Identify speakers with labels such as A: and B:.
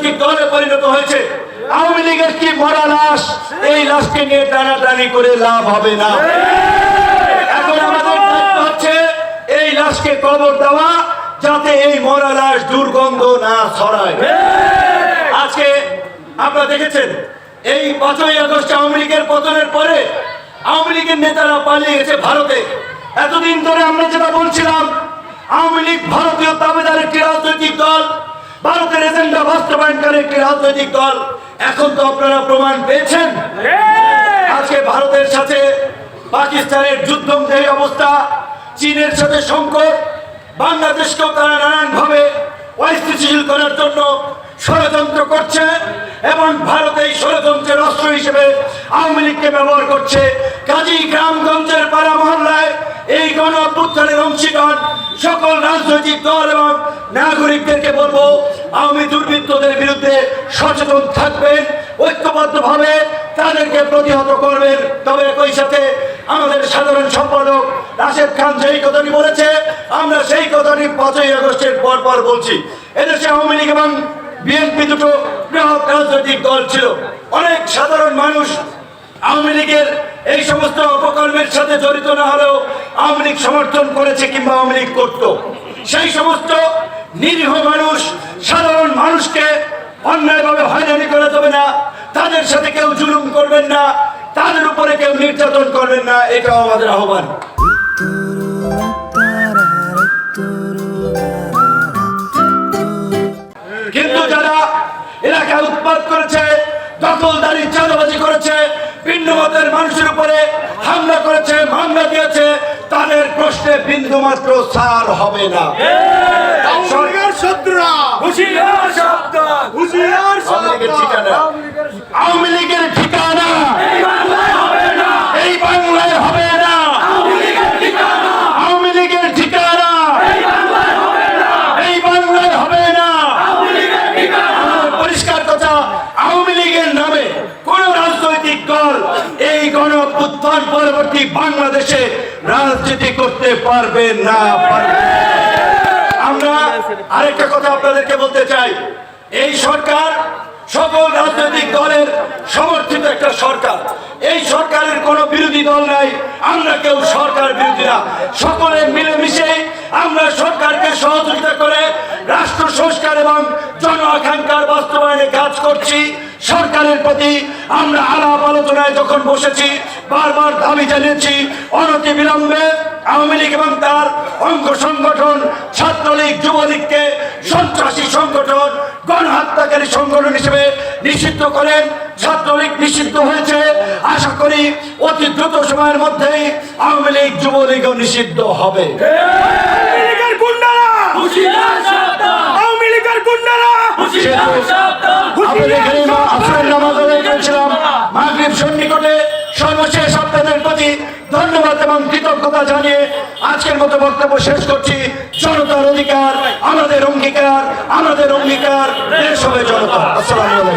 A: রাজনৈতিক দলে পরিণত হয়েছে? আওয়ামী লীগের কি মরা লাশ? এই লাশকে নিয়ে টানাটানি করে লাভ হবে না। এখন আমাদের হচ্ছে এই লাশকে কবর দেওয়া, যাতে এই মরা লাশ দুর্গন্ধ না ছড়ায়। আজকে আপনারা দেখেছেন, এই পাঁচই আগস্ট আওয়ামী লীগের পতনের পরে আওয়ামী লীগের নেতারা পালিয়ে গেছে ভারতে। এতদিন ধরে আমরা যেটা বলছিলাম, আওয়ামী লীগ ভারতীয় দাবেদার একটি রাজনৈতিক দল ভারতের এজেন্ডা বাস্তবায়নকারী একটি রাজনৈতিক দল। এখন তো আপনারা প্রমাণ পেয়েছেন। আজকে ভারতের সাথে পাকিস্তানের যুদ্ধমদেহী অবস্থা চীনের সাথে সংকট বাংলাদেশকেও তারা নানানভাবে অস্থিতিশীল করার জন্য ষড়যন্ত্র করছে। এবং ভারত এই ষড়যন্ত্রের অস্ত্র হিসেবে আওয়ামী লীগকে ব্যবহার করছে। কাজী গ্রামগঞ্জের পাড়া মহল্লায় এই গণ অভ্যুত্থানের অংশীদার সকল রাজনৈতিক দল এবং নাগরিকদেরকে বলব, আওয়ামী দুর্বৃত্তদের বিরুদ্ধে সচেতন থাকবেন, ঐক্যবদ্ধভাবে তাদেরকে প্রতিহত করবেন। তবে একই সাথে আমাদের সাধারণ সম্পাদক রাশেদ খান যেই কথাটি বলেছে, আমরা সেই কথাটি পাঁচই আগস্টের পর পর বলছি। এদেশে আওয়ামী লীগ এবং বিএনপি দুটো বৃহৎ রাজনৈতিক দল ছিল। অনেক সাধারণ মানুষ আওয়ামী লীগের এই সমস্ত অপকর্মের সাথে জড়িত না হলেও আওয়ামী লীগ সমর্থন করেছে কিংবা আওয়ামী লীগ করত। সেই সমস্ত নিরীহ মানুষ, সাধারণ মানুষকে অন্যায়ভাবে হয়রানি করা যাবে না। তাদের সাথে কেউ জুলুম করবেন না। তাদের উপরে কেউ নির্যাতন করবেন না। এটাও আমাদের আহ্বান। কিন্তু যারা এলাকায় উৎপাদ করেছে দখলদারি চাঁদাবাজি করেছে ভিন্ন মতের মানুষের উপরে হামলা করেছে মামলা দিয়েছে তাদের প্রশ্নে বিন্দু মাত্র সার হবে না।
B: সরকার শত্রুরা!
C: হুঁশিয়ার সাবধান
B: হুঁশিয়ার
A: ঠিকানা। আওয়ামী লীগের ঠিকানা
C: এই বাংলায় হবে না
A: এই বাংলায় হবে না
C: আওয়ামী লীগের ঠিকানা
A: আওয়ামী লীগের ঠিকানা
C: এই বাংলায় হবে না
A: এই বাংলায় হবে না
C: আওয়ামী লীগের ঠিকানা
A: আমার পরিষ্কার কথা আওয়ামী লীগের নামে কোন রাজনৈতিক দল এই গণ অভ্যুত্থান পরবর্তী বাংলাদেশে রাজনীতি করতে পারবে না, পারবে। আমরা আরেকটা কথা আপনাদেরকে বলতে চাই। এই সরকার সকল রাজনৈতিক দলের সমর্থিত একটা সরকার। এই সরকারের কোনো বিরোধী দল নাই, আমরা কেউ সরকার বিরোধী না। সকলে মিলেমিশে আমরা সরকারকে সহযোগিতা করে রাষ্ট্র সংস্কার এবং জন আকাঙ্ক্ষার বাস্তবায়নে কাজ করছি। সরকারের প্রতি আমরা আলাপ আলোচনায় যখন বসেছি বারবার দাবি জানিয়েছি অনতি বিলম্বে আওয়ামী লীগ এবং তার অঙ্গ সংগঠন ছাত্রলীগ যুবলীগকে সন্ত্রাসী সংগঠন গণহত্যাকারী সংগঠন হিসেবে নিষিদ্ধ করেন। ছাত্রলীগ নিষিদ্ধ হয়েছে। আশা করি অতি দ্রুত সময়ের মধ্যেই আওয়ামী লীগ যুবলীগও নিষিদ্ধ হবে। আপনাদের এখানে আসরের নামাজ আদায় করেছিলাম মাগরিব সন্নিকটে সর্বশেষ আপনাদের প্রতি ধন্যবাদ এবং কৃতজ্ঞতা জানিয়ে আজকের মতো বক্তব্য শেষ করছি। জনতার অধিকার, আমাদের অঙ্গীকার আমাদের অঙ্গীকার, দেশ হবে জনতা আসসালামু